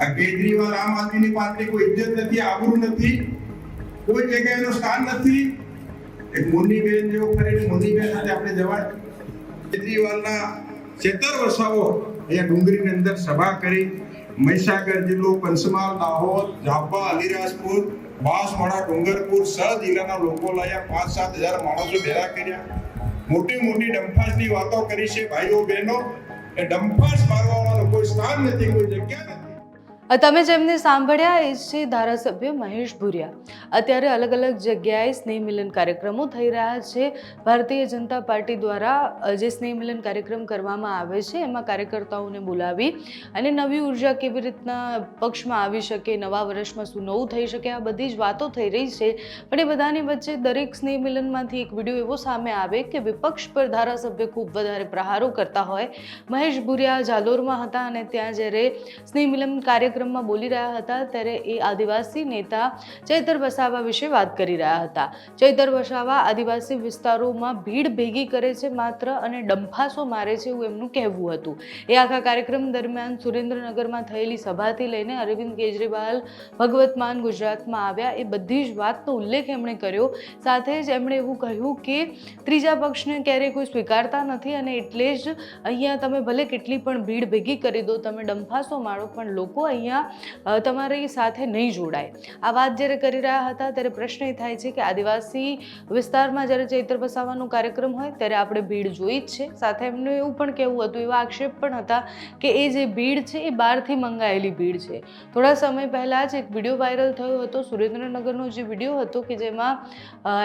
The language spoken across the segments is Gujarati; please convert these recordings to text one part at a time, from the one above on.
આ કેજરીવાલ આમ આદમીની પાર્ટી કોઈ ઇજ્જત નથી, આબરૂ નથી, કોઈ જગ્યાએ એનું સ્થાન નથી. એક મુન્નીબેન જેવો કરીને મુન્નીબેન સાથે આપણે જવાય. કેજરીવાલના છેતર વસાવો અહીંયા ડુંગરીની અંદર સભા કરી. મહીસાગર જિલ્લો, પંચમહાલ, દાહોદ, ઝાપા, અલીરાજપુર, બાંસવાડા, ડુંગરપુર સ જિલ્લાના લોકો લાયા. પાંચ સાત હજાર માણસો ભેગા કર્યા. મોટી મોટી ડંફાસની વાતો કરી છે ભાઈઓ બહેનો. એ ડંફાસ મારવાવાળાનું કોઈ સ્થાન નથી, કોઈ જગ્યા નથી. તમે જેમને સાંભળ્યા, એ છે ધારાસભ્ય મહેશ ભુરિયા. અત્યારે અલગ અલગ જગ્યાએ સ્નેહ મિલન કાર્યક્રમો થઈ રહ્યા છે. ભારતીય જનતા પાર્ટી દ્વારા જે સ્નેહ મિલન કાર્યક્રમ કરવામાં આવે છે, એમાં કાર્યકર્તાઓને બોલાવી અને નવી ઊર્જા કેવી રીતના પક્ષમાં આવી શકે, નવા વર્ષમાં શું નવું થઈ શકે, આ બધી જ વાતો થઈ રહી છે. પણ એ બધાની વચ્ચે દરેક સ્નેહ મિલનમાંથી એક વીડિયો એવો સામે આવે કે વિપક્ષ પર ધારાસભ્ય ખૂબ વધારે પ્રહારો કરતા હોય. મહેશ ભુરિયા જાલોરમાં હતા અને ત્યાં જ્યારે સ્નેહ મિલન કાર્યક્રમમાં બોલી રહ્યા હતા, ત્યારે એ આદિવાસી નેતા ચૈતર વસાવા વિશે વાત કરી રહ્યા હતા. ચૈતર વસાવા આદિવાસી વિસ્તારોમાં ભીડ ભેગી કરે છે માત્ર અને ડંફાસો મારે છે એવું એમનું કહેવું હતું. એ આખા કાર્યક્રમ દરમિયાન સુરેન્દ્રનગરમાં થયેલી સભાથી લઈને અરવિંદ કેજરીવાલ, ભગવત માન ગુજરાતમાં આવ્યા, એ બધી જ વાતનો ઉલ્લેખ એમણે કર્યો. સાથે જ એમણે એવું કહ્યું કે ત્રીજા પક્ષને ક્યારેય કોઈ સ્વીકારતા નથી અને એટલે જ અહીંયા તમે ભલે કેટલી પણ ભીડ ભેગી કરી દો, તમે ડંફાસો મારો, પણ લોકો અહીંયા અ, તમારી સાથે નહીં જોડાય. આ વાત જ્યારે કરી રહ્યા હતા ત્યારે પ્રશ્ન એ થાય છે કે આદિવાસી વિસ્તારમાં જ્યારે ચૈત્ર વસાવાનો કાર્યક્રમ હોય ત્યારે આપણે ભીડ જોઈ જ છે. સાથે એમનું એવું પણ કહેવું હતું એવા આક્ષેપ પણ હતા કે એ જે ભીડ છે એ બહારથી મંગાયેલી ભીડ છે. થોડા સમય પહેલાં જ એક વીડિયો વાયરલ થયો હતો સુરેન્દ્રનગરનો જે વીડિયો હતો કે જેમાં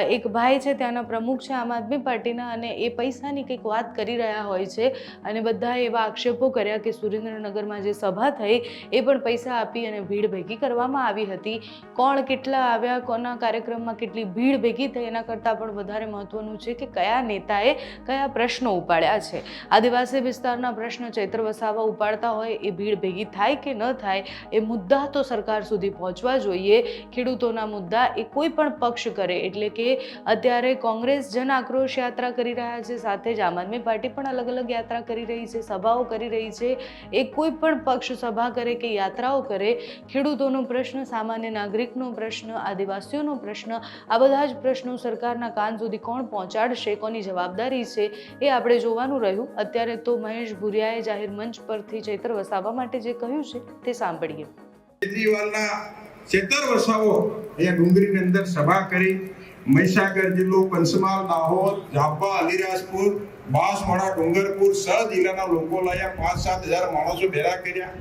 એક ભાઈ છે ત્યાંના પ્રમુખ છે આમ આદમી પાર્ટીના અને એ પૈસાની કંઈક વાત કરી રહ્યા હોય છે અને બધાએ એવા આક્ષેપો કર્યા કે સુરેન્દ્રનગરમાં જે સભા થઈ એ પણ પૈસા આપી અને ભીડ ભેગી કરવામાં આવી હતી. કોણ કેટલા આવ્યા, કોના કાર્યક્રમમાં કેટલી ભીડ ભેગી થઈ, એના કરતાં પણ વધારે મહત્વનું છે કે કયા નેતાએ કયા પ્રશ્નો ઉપાડ્યા છે. આદિવાસી વિસ્તારના પ્રશ્નો ચૈત્ર વસાવા ઉપાડતા હોય, એ ભીડ ભેગી થાય કે ન થાય, એ મુદ્દા તો સરકાર સુધી પહોંચવા જોઈએ. ખેડૂતોના મુદ્દા એ કોઈ પણ પક્ષ કરે, એટલે કે અત્યારે કોંગ્રેસ જન આક્રોશ યાત્રા કરી રહ્યા છે, સાથે જ આમ આદમી પાર્ટી પણ અલગ અલગ યાત્રા કરી રહી છે, સભાઓ કરી રહી છે. એ કોઈ પણ પક્ષ સભા કરે કે યાત્રાઓ કરે, ખેડૂતોનો પ્રશ્ન, સામાન્ય નાગરિકનો પ્રશ્ન, આદિવાસીઓનો પ્રશ્ન, આ બધા જ પ્રશ્નો સરકારના કાન સુધી કોણ પહોંચાડશે, કોની જવાબદારી છે, એ આપણે જોવાનું રહ્યું. અત્યારે તો મહેશ ભુરિયાએ જાહેર મંચ પરથી ચૈત્ર વસાવા માટે જે કહ્યું છે, તે સાંભળીએ. છેતર વસાવો અહીંયા ડુંગરીની અંદર સભા કરી. મહીસાગર જિલ્લો, પંચમહાલ, દાહોદ, ઝાપા, અલીરાજપુર, બાંસવાડા, ડુંગરપુર સહ જિલ્લાના લોકો લાયા. પાંચ સાત હજાર માણસો ભેગા કર્યા.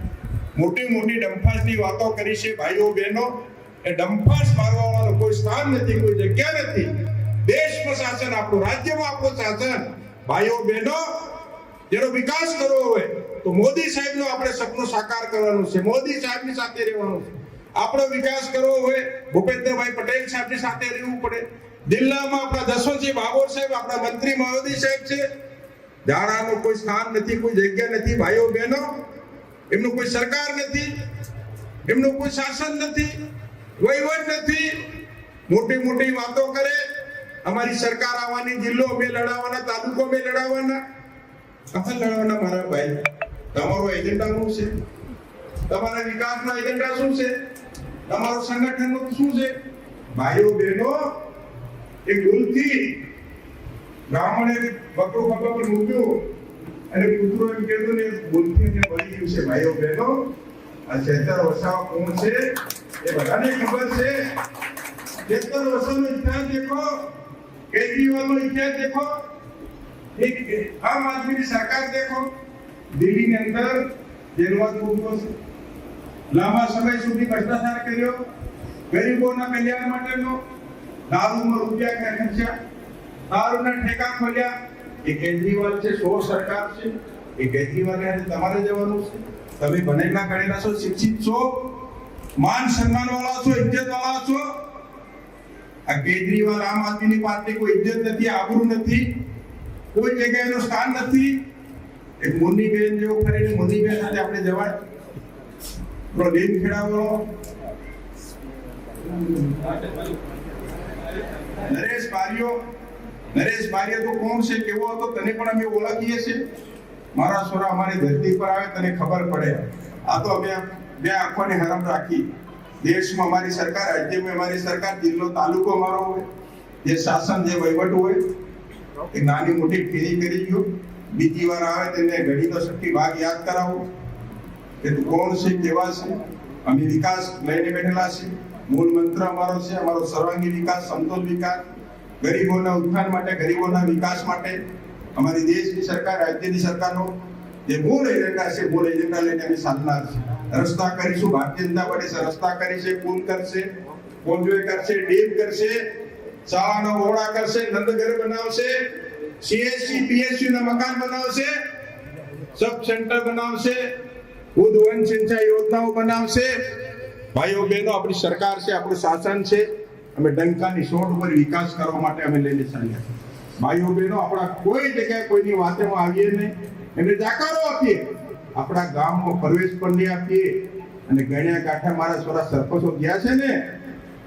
મોટી મોટી ડંફાસની વાતો કરી છે ભાઈઓ બહેનો. એ ડંફાસ મારવાવાળાનું કોઈ સ્થાન નથી, કોઈ જગ્યા નથી. દેશમાં શાસન, આપણું રાજ્યમાં આપણું શાસન. ભાઈઓ બહેનો, જેનો વિકાસ કરવો હોય તો મોદી સાહેબનો આપણે સપનું સાકાર કરવાનું છે. મોદી સાહેબની સાથે રહેવાનું છે. આપણો વિકાસ કરવો હોય, ભૂપેન્દ્રભાઈ પટેલ સાહેબની સાથે રહેવું પડે. દિલ્લામાં આપણા દસોજી બાબોર સાહેબ, આપણા મંત્રી મહોદય સાહેબ છે. ધારાનું કોઈ સ્થાન નથી, કોઈ જગ્યા નથી. ભાઈઓ બહેનો એમનું કોઈ સરકાર નથી, એમનું કોઈ શાસન નથી, વહીવટ નથી. મોટી મોટી વાતો કરે. અમારી સરકાર આવવાની જિલ્લો અમે લડાવવાના, તાલુકો અમે લડાવવાના. કથા લડાવવાના મારા ભાઈ. તમારો એજન્ડા શું છે? તમારા વિકાસનો એજન્ડા શું છે? તમારો સંગઠનનો શું છે? ભાઈઓ, બહેનો, એ ભૂલથી બ્રાહ્મણે બકરો મૂક્યું મૂક્યો. અને કૂતરો એમ કહેતો ને બોલતી ને બળી ગયું છે, ભાઈઓ બહેનો. આ ચેતર વસાવ કોણ છે? એ બધાને ખબર છે. ચેતર વસાવાનો ઇતિહાસ દેખો. કેજરીવાલનો ઇતિહાસ દેખો. એક આમ આદમીની સરકાર દેખો. દિલ્હીની અંદર જેલમાં છે લાંબા સમય સુધી ભ્રષ્ટાચાર કર્યો. ગરીબોના કલ્યાણ માટેનો દારૂમાં રૂપિયા ખર્ચ્યા દારૂના ઠેકા ખોલ્યા. એ કેજરીવાલ છે સો સરકાર છે. એ કેજરીવાલ હારે તમારે જવાનું છે. તમે ભણેલા ગણેલા છો, શિક્ષિત છો, માન સન્માન વાળા છો ઇજ્જત વાળા છો. આ કેજરીવાલ આમ આદમીની પાર્ટી કોઈ ઇજ્જત નથી, આબરૂ નથી. કોઈ જગ્યાએ એનું સ્થાન નથી. એક મુન્નીબેન જેવું કરીને મુન્નીબેન સાથે આપણે જવાય. આપણો લીમ ખેડાવો નરેશ બારિયો નરેશ મારિયા તો કોણ છે? કેવો હતો? તને પણ અમે ઓળખીએ છીએ. મારા છોરા અમારી ધરતી પર આવે, તને ખબર પડે. આ તો અમે બે આંખોને હરમ રાખી. દેશમાં અમારી સરકાર, રાજ્યમાં અમારી સરકાર, જિલ્લો, તાલુકો અમારો હોય, જે શાસન, જે વહીવટ હોય, એ નાની મોટી ફેરી કરી ગયો. બીજી વાર આવે તેને ઘડી તો શક્તિ ભાગ યાદ કરાવો કે તું કોણ છે, કેવા છે? અમે વિકાસ લઈને બેઠેલા છે મૂળ મંત્ર અમારો છે, અમારો સર્વાંગી વિકાસ સમતોલ વિકાસ. ગરીબોના ઉત્થાન માટે, ગરીબોના વિકાસ માટે અમારી દેશની સરકાર, રાજ્યની સરકારનો જે મૂળ એજન્ડા છે, મૂળ એજન્ડા લઈને અમે સાધનાર છે રસ્તા કરીશું, ભારતીય જનતા પાર્ટી રસ્તા કરીશે, પુલ કરશે કોન્જોય કરશે, ડેમ કરશે, શાળાનો ઓરડા કરશે, નંદઘર બનાવશે સીએસસી પીએસસી ના મકાન બનાવશે, સબ સેન્ટર બનાવશે, ખુદ વન સિંચાઈ યોજનાઓ બનાવશે. ભાઈઓ બહેનો, આપણી સરકાર છે, આપણું શાસન છે. અમે ડંકાની સોટ ઉપર વિકાસ કરવા માટે અમે લઈને ચાલ્યા. ભાઈઓ બહેનો, આપણા કોઈ જગ્યાએ કોઈની વાતેમાં આવીએ નહીં. એમને જાકારો આપીએ. આપણા ગામમાં પ્રવેશ પણ નહીં આપીએ. અને ગણ્યા કાંઠા મારા સોરા સરપંચો ગયા છે ને,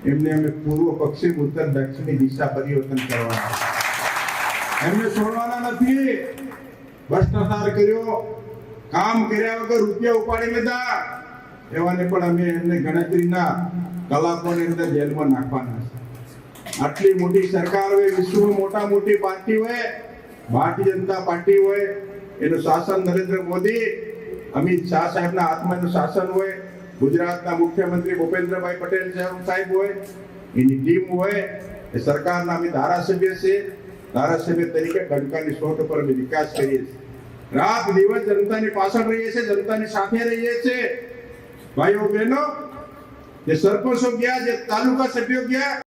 એમને અમે પૂર્વ પશ્ચિમ ઉત્તર દક્ષિણની દિશા પરિવર્તન કરવાના એમને છોડવાના નથી. ભ્રષ્ટાચાર કર્યો. કામ કર્યા વગર રૂપિયા ઉપાડી લીધા એવાને પણ અમે એમને ગણતરીના કલાકોની અંદર જેલમાં નાખવાના છે. આટલી મોટી સરકાર હોય, વિશ્વમાં મોટા મોટી પાર્ટી હોય, ભારતીય જનતા પાર્ટી હોય, એનું શાસન નરેન્દ્ર મોદી, અમિત શાહ સાહેબના હાથમાં શાસન હોય, ગુજરાતના મુખ્યમંત્રી ભૂપેન્દ્રભાઈ પટેલ સાહેબ હોય, એની ટીમ હોય, એ સરકારના અમે ધારાસભ્ય છે ધારાસભ્ય તરીકે ગણકાની સોટ પર અમે વિકાસ કરીએ છીએ. રાત દિવસ જનતાની પાછળ રહીએ છીએ, જનતાની સાથે રહીએ છીએ. ભાઈઓ બહેનો જે સરપંચો ગયા જે તાલુકા સભ્યો ગયા